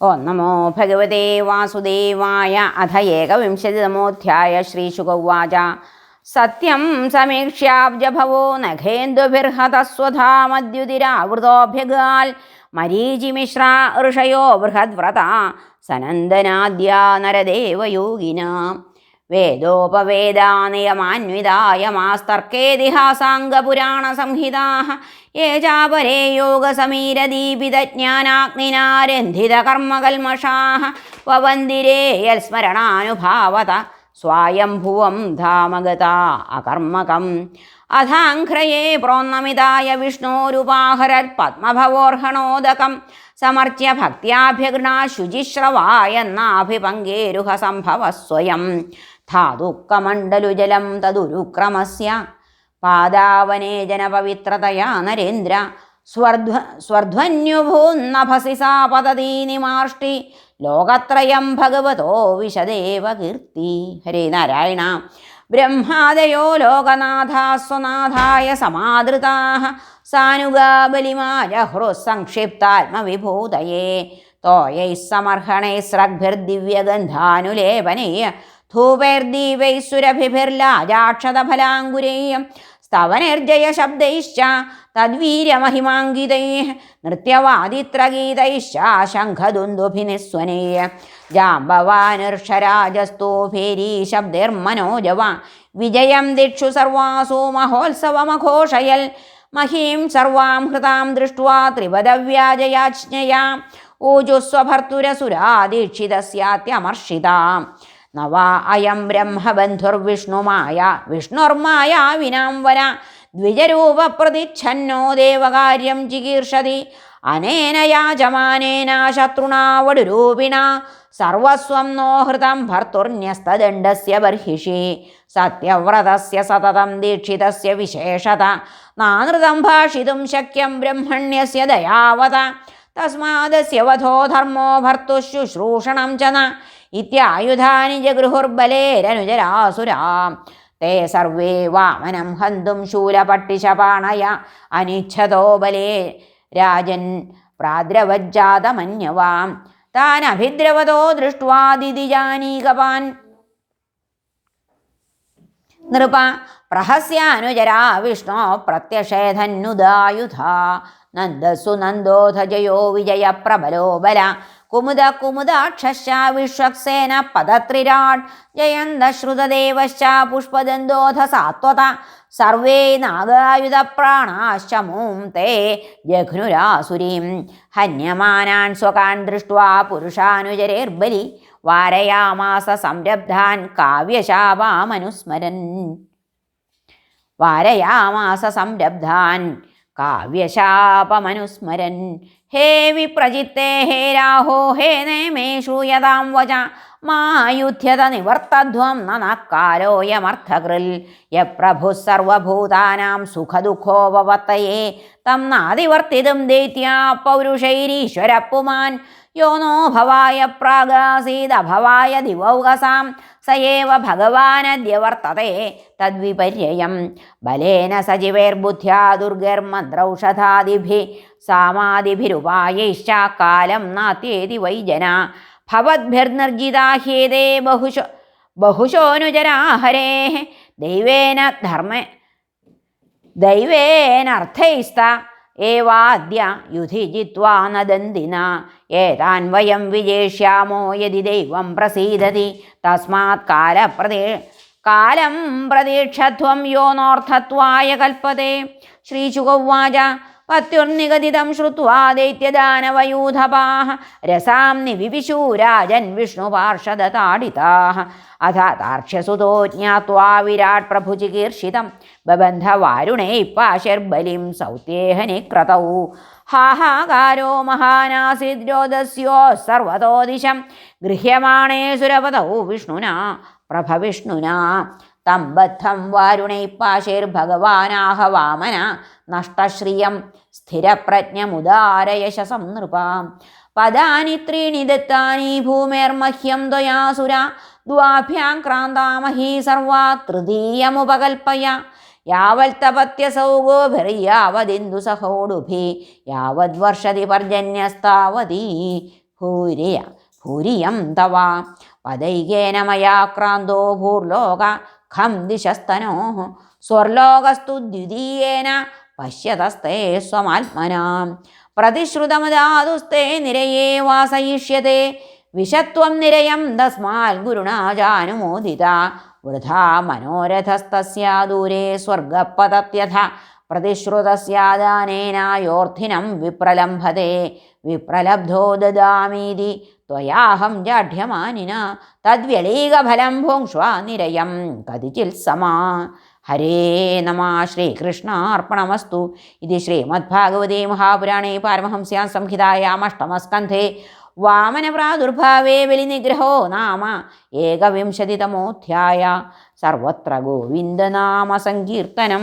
ഓ നമോ ഭഗവതേ വാസുദേവായ അഥ ഏകവിംശതിതമോധ്യായ ശ്രീശുകൗവാച സത്യം സമീക്ഷ്യാബ്ജഭവോ നഖേന്ദുഭിർഹതസ്വധാമദ്യുതിരാവൃതോഭ്യഗാൽ. മരീചിമിശ്ര ഋഷയോ ബൃഹദ്വ്രത. സനന്ദനാദ്യ നരദേവയോഗിന വേദോപവേദാനിയമാന്വിതായ മാസ്തർക്കേതിഹാസാംഗപുരാണസംഹിതാഃ യേ ചാപരേ യോഗസമീരദീപിതജ്ഞാനാഗ്നിനാരന്ധിതകർമ്മകൽമഷാഃ വവന്തിരേ യൽസ്മരണാനുഭാവത സ്വായംഭുവം ധാമഗത അകർമ്മകം. അഥാഘ്രയേ പ്രോന്നമിതായ വിഷ്ണോരുപാഹരത് പത്മഭവോർഹണോദകം. സമർച്ച്യ ഭക്തിയാഭ്യഗൃണ ശുചിശ്രവായ നാഭിപങ്കേരുഹ സംഭവ സ്വയം ധാതുക്കമണ്ഡലുജലം തദുരുക്രമസ്യ പാദാവനേ ജനപവിത്രതയാ നരേന്ദ്ര. സ്വർധ്വ സ്വർധ്വന്യുഭൂന്നഭസി സാ പതതീ നിമാർഷ്ടി ലോകത്രയം ഭഗവതോ വിശദേവ കീർത്തി ഹരേ നാരായണ. ബ്രഹ്മാദയോ ലോകനാഥാസ്വനാഥായ സമാദൃതാ സാനുഗാ ബലിമാജഹൃസംക്ഷിപ്താത്മവിഭൂതയേ തോയൈ സമർഹണൈ സ്രഗ്ഭിർദിവ്യഗന്ധാനുലേപനൈ സമർഹണൈസ്രഗ്ഭിർദിവ്യഗന്ധാനുലേപനൈ സ്തവനിർജയ സ്തവനിർജയശബ്ദൈശ്ച തദ്വീര്യമഹിമാങ്കിതൈ നൃത്യവാദിത്രഗീതൈശ്ച ശംഖദുന്ദുഭിനിസ്വനേയ ജാംബവാനിർഷരാജസ്തു ഭേരീ ശബ്ദൈർമനോജവ വിജയം ദിക്ഷു സർവാസു മഹോത്സവമഘോഷയൽ മഹീം സർവാം ഹൃതാം ദൃഷ്ട്വാ ത്രിപദവ്യാജയാജ്ഞയാ ഊജുസ്വഭർത്തുരസുരാദീക്ഷിതസ്യാത്യമർഷിതാം. നവ അയം ബ്രഹ്മബന്ധുർവിഷ്ണുമായ വിഷ്ണുർമായ വിനാംവന ദ്വിജരൂപപ്രതിച്ഛന്നോ ദേവകാര്യം ചികീർഷതി. അനേന യാജമാനേന ശത്രുണാവടുരൂപിണ സർവസ്വം നോ ഹൃതം ഭർത്തുർന്യസ്തദണ്ഡസ്യ ബർഹിഷി. സത്യവ്രതസ്യ സതതം ദീക്ഷിതസ്യ വിശേഷത. നാനൃതം ഭാഷിതും ശക്യം ബ്രഹ്മണ്യസ്യ ദയാവത. തസ്മാദസ്യ വധോ ധർമ്മോ ഭർത്തുശുശ്രൂഷണം ച ഇത്യായുധാനി ജഗൃഹുർബലേരനുജരാസുരാം തേ സർവേ വാമനം ഹന്തും ശൂലപട്ടിശപാണയ അനിച്ഛതോ ബലേ രാജൻ പ്രാദ്രവജ്ജാതമന്യവാം. താൻ അഭിദ്രവതോ ദൃഷ്ട്വാദിതിജാനീകവാൻ. നൃപ പ്രഹസ്യാനുജരാ വിഷ്ണു പ്രത്യഷേധന്നുദായുധ നന്ദസു നന്ദോധജയോ വിജയ പ്രബലോ ബല. കുമുദ കുമുദാക്ഷശ്ച വിശ്വക്സേന പദത്രിരാട്. ജയന്തശ്രുതദേവശ്ച പുഷ്പദന്തോധ സാത്വത. സർവേ നാഗായുധപ്രാണാശ്ച മൂം തേ ജഘ്നുരാസുരീം. ഹന്യമാനാൻ സ്വകാൻ ദൃഷ്ട്വാ പുരുഷാനുചരേർബലി. വാരയാമാസ സംരബ്ധാൻ കാവ്യശാപാമനുസ്മരൻ. വാരയാമാസ സംരബ്ധാൻ കാവ്യശാപമനുസ്മരൻ. ഹേ വിപ്രജിത്തേ ഹേ രാഹോ ഹേ നേമേഷു യഥാം വച മായുധ്യത നിവർത്തധ്വം നനക്കാലോയമർത്ഥകൃൽ യപ്രഭു സർവഭൂതാനാം സുഖദുഃഖോപവത്തയെ. തം നാതിവർത്തിതും ദൈത്യാ പൗരുഷൈരീശ്വരപ്പുമാൻ. യോ നോ ഭവായ പ്രാഗാസീദഭവായ ദിവൗകസാം. സയേവ ഭഗവാനദ്യ വർത്തത്തെ തദ്വിപര്യം ബലേന സജീവൈർബുദ്ധ്യാ ദുർഗൈർമന്ത്രൗഷധാദിഭി. സാമാദിഭിരുപായൈശ്ച കാലം നാത്യേതി വൈ ജന ഭവദ്ഭിർനിർജിതാ ഹ്യേതേ ബഹുശോ ബഹുശോനുജരാഹരേ ദൈവേന ധർമ്മ ദൈവേനർത്ഥൈസ്ത ഏവാദ്യ യുധി ജിത്വാ നദന്തിന. ഏതാൻ വയം വിജേഷ്യാമോ യതി ദൈവം പ്രസീദതി തസ്മാത് കാലപ്രതീ കാലം പ്രതീക്ഷധ്വം യോ നോർത്ഥത്വായ കൽപ്പതേ. ശ്രീശുകൗവാച പത്യുർനിഗദിതം ശ്രുവാ ദൈത്യദാനവയൂഥപാः രസാം നിവിവിശൂ രാജൻ വിഷ്ണുപാർഷദതാഡിതാः അഥ താർക്ഷ്യസുതോ ജ്ഞാത്വാ വിരാട് പ്രഭുചികീർഷിതം ബബന്ധവാരുണൈ പാശർബലിം സൗത്യേഹനിക്രതൗ ഹാഹാകാരോ മഹാനാസിദ്രോദസ്യോ സർവതോ ദിശം ഗൃഹ്യമാണേ സുരപതൗ വിഷ്ണുനാ പ്രഭവിഷ്ണുനാ. തം ബദ്ധം വാരുണൈ പാശൈർഭഗവാനാഹ വാമന നഷ്ടശ്രിയം സ്ഥിരപ്രജ്ഞമുദാരയശസം നൃപാം. പദാനി ത്രീണി ദത്താനി ഭൂമേർമഹ്യം ദ്വയാസുര ദ്വാഭ്യാം ക്രാന്താമഹീ സർവാ തൃതീയമുപകൽപ്പയ. യാവൽത്തപത്യസൗഗോഭിർയാവദിന്ദുസഹോടുഭി യാവദ്വർഷതി പർജന്യസ്താവതീ ഭൂരിയ ഭൂരിയം തവ. പദൈകേന മയാക്രാന്തോ ഭൂർലോക ഖം ദിശസ്തനോ സ്വർലോകസ്തു ദ്വിതീയേന പശ്യതസ്തേ സ്വമാത്മന. പ്രതിശ്രുതമദാതുസ്തേ നിരയേ വാസയിഷ്യത്തെ വിഷത്വം നിരയം തസ്മാൽ ഗുരുണാ ജാനുമോദിത വൃഥാ മനോരഥസ്തസ്യ ദൂരെ സ്വർഗപതത്യഥ പ്രതിശ്രുതസ്യാദാനേനായോർത്ഥിനം വിപ്രലംഭത്തെ വിപ്രലബ്ധോ ദദാമീതി. ത്വയാഹം ജാഢ്യമാനിന. തദ്വ്യളീകഫലം ഭുങ്ക്ഷ്വ നിരയം. കതിചിൽ സമാ. ഹരേ നമ. ശ്രീകൃഷ്ണാർപ്പണമസ്തു. ഇത് ശ്രീമദ്ഭാഗവതേ മഹാപുരാണേ പാരമഹംസ്യാം സംഹിതായാമഷ്ടമസ്കന്ധേ വാമനപ്രാദുർഭാവേ ബലിനിഗ്രഹോ നാമ. ഏകവിംശതിതമോധ്യായ. സർവത്ര ഗോവിന്ദനാമ സങ്കീർത്തനം.